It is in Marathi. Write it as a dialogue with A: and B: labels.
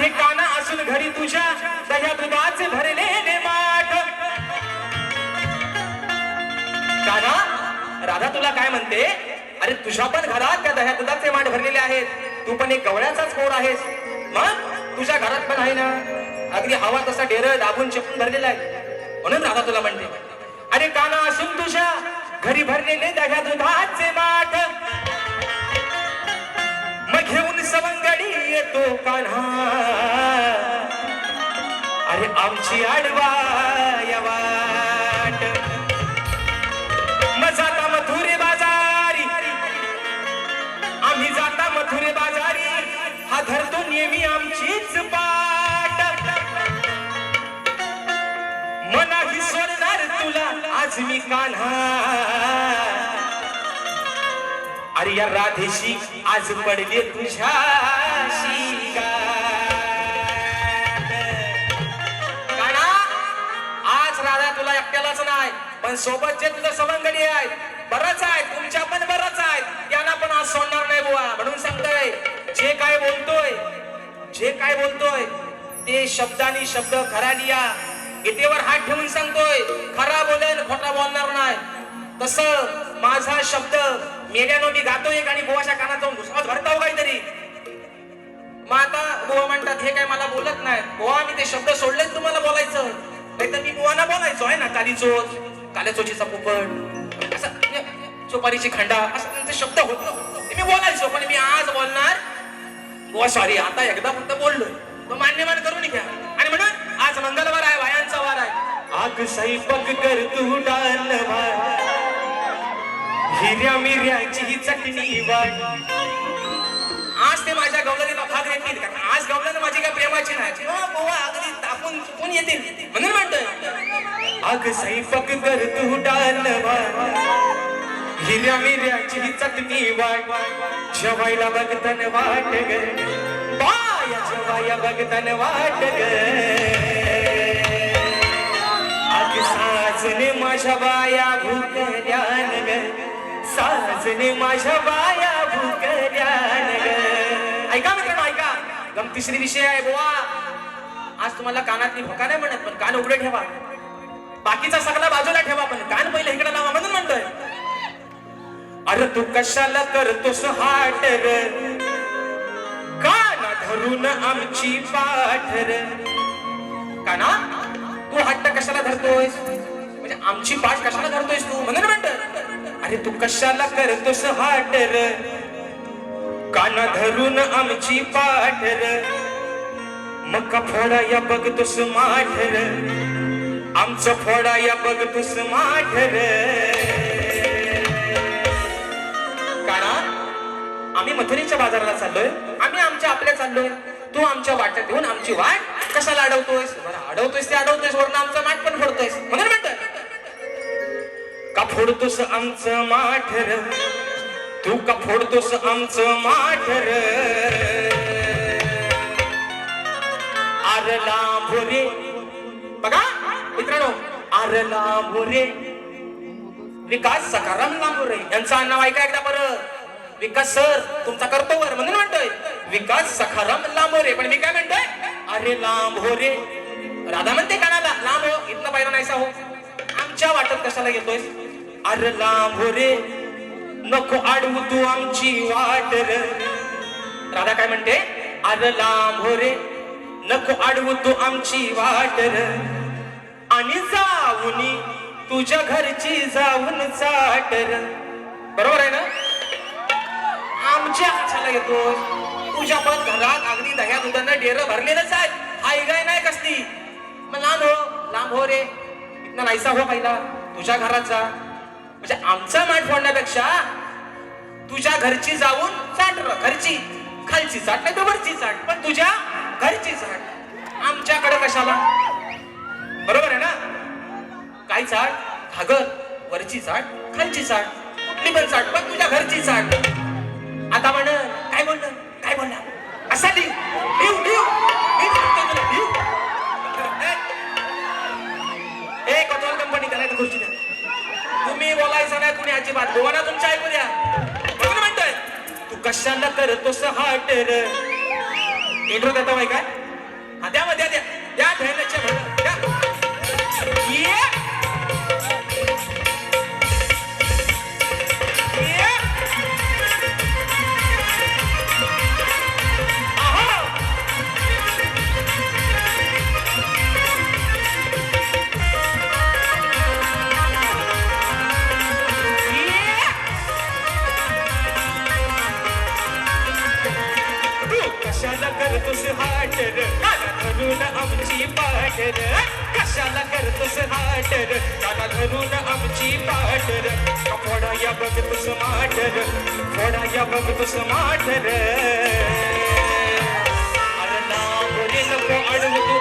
A: अरे काना असून घरी तुझ्या दह्या दुधाचे भरलेले माठ. काना राधा तुला काय म्हणते? अरे तुझ्या पण घरात त्या दह्या दुधाचे माठ भरलेले आहेत. तू पण एक गवळ्याचाच कोर आहेस. मग? तुझ्या घरात पण आहे ना? अगदी हवा तसा डेर दाबून चिपून भरलेला आहे. म्हणून राधा तुला म्हणते. अरे काना असून तुझ्या घरी भरलेले दह्या दुधाचे माठ. तो कान्हा. अरे आमची आडवा या वाट. मग जाता मथुरे बाजारी. आम्ही जाता मथुरे बाजारी. हा धरतो नेहमी आमचीच पाट. मनाही सोडणार तुला आज मी कान्हा. अरे या राधेशी आज पडले तुझ्या राधा तुला एकट्यालाच नाही पण सोबत जे तुझं सवंगडी आहेत बरंच आहे तुमच्या पण बरंच आहेत त्यांना पण आज सोडणार नाही बुवा. म्हणून सांगतोय जे काय बोलतोय जे काय बोलतोय ते शब्दानी शब्द खरा लिया गीतेवर हात ठेवून सांगतोय खरा बोलेन खोटा बोलणार नाही. तस माझा शब्द मेल्यानो मी गातो एक आणि बुवाच्या कानात जाऊन दुसराच भरताव काहीतरी. मग आता बुवा म्हणतात हे काय मला बोलत नाही बुवा मी ते शब्द सोडलेच तुम्हाला बोलायचं. नाही तर मी बुवाना बोलायचो आहे ना काली चोच काल्या चोचीचा पोपट असं चोपारीची खंडा असं त्यांचे शब्द होत ते मी बोलायचो पण मी आज बोलणार बुवा सॉरी आता एकदा फक्त बोललो. तो मान्यमान करून घ्या. आणि म्हणून आज मंगळवार आहे वायांचा वार आहे. आग स्वयंपाक कर तू डाल हिऱ्या मिऱ्याची ही चटणी वाट आज ते माझ्या गवलनीला भाग कारण आज गवलन माझी काय प्रेमाची नाही. हो, अगदी. तापून चुकून येतील? म्हणून म्हणतोय. आग सैफक कर तू डालवा. हिऱ्या मिऱ्याची चटणी वाट. जेवायला बघतन वाट ग. बाया जेवाया बघतन वाट ग. आग साजने माझ्या बाया भूकल्यान ग. साजने माझ्या बाया भूकल्यान ग. ऐका मित्रांनो ऐका. गमतीश्री विषय आहे बुवा. आज तुम्हाला कानातली भका नाही म्हणत पण कान उघडे ठेवा. बाकीचा सगळा बाजूला ठेवा पण कान पहिले इकडे लावा म्हणून म्हणतोय. अरे तू कशाला करतोस हाट ग काना धरून आमची पाठर काना तू हट्ट कशाला धरतोयस? म्हणजे आमची पाठ कशाला धरतोयस तू म्हणून म्हणत अरे तू कशाला करतोस हाटर काना धरून आमची पाठर मग फोडा या बघतोस माठर आमचं फोडा या बघतोस माठर काना आम्ही मथुरीच्या बाजाराला चाललोय. आम्ही आमच्या आपल्या चाललोय. तू आमच्या वाट्यात येऊन आमची वाट कशाला अडवतोयस? बरं अडवतोयस ते अडवतोयस वरून आमचं माठ पण फोडतोयस. म्हणून म्हणत का फोडतोस आमचं माठर तू का फोडतोस आमचं माठर आरला भोरे बघा मित्रांनो आरला भोरे विकास सकाराम लांबोरे यांचं नाव ऐका एकदा बरं विकास सर तुमचा करतो वर म्हणून म्हणतोय. विकास सखाराम लांबोरे पण मी काय म्हणतोय? अरे लांबोरे राधा म्हणते कानाला लांब हो इथनं पाहिलं नाहीसा हो. आमच्या वाटत कशाला घेतोय अरे लांबोरे नको आडवू तू आमची वाट र. राधा काय म्हणते? अरे लांबोरे नको आडवू तू आमची वाट र. आणि जाऊनी तुझ्या घरची जाऊन चाटर. बरोबर आहे ना? आमच्या हाताला येतो. तुझ्या पण घरात अगदी दह्या दुधांना डेरं भरलेलंच आहे आई गाय नाही कसली? मग लांब हो लांब हो रे. इथनं नाहीसा हो पहिला. तुझ्या घराचा म्हणजे आमचा माठ फोडण्यापेक्षा तुझ्या घरची जाऊन चाट घरची. खालची चाट नाही तर वरची चाट. पण तुझ्या घरची झाड. आमच्याकडे कशाला? बरोबर आहे ना? काय चाट घागर वरची चाट खालची चाट कुठली पण चाट पण तुझ्या घरची चाट आता म्हण काय म्हणणं काय म्हणणार असा लिव लिव लिव मी सांगतोय तुला, लिव. ए, कटोल कंपनी तुम्ही बोलायचं नाही कुणी अजिबात. बोला तुमच्या ऐकू द्या. म्हणतोय तू कशाला करतोस हाटर इंट्रो देता बाई काय? हा द्या मग द्या. द्या द्या. करतोस हाटर काला धरून आमची पाटर कशाला करतोस हाटर काला धरून आमची पाटर फोडा या बघ तुस माटर फोडा या बघ तुस माटर अरे नाव रे नको अडवू तू आमची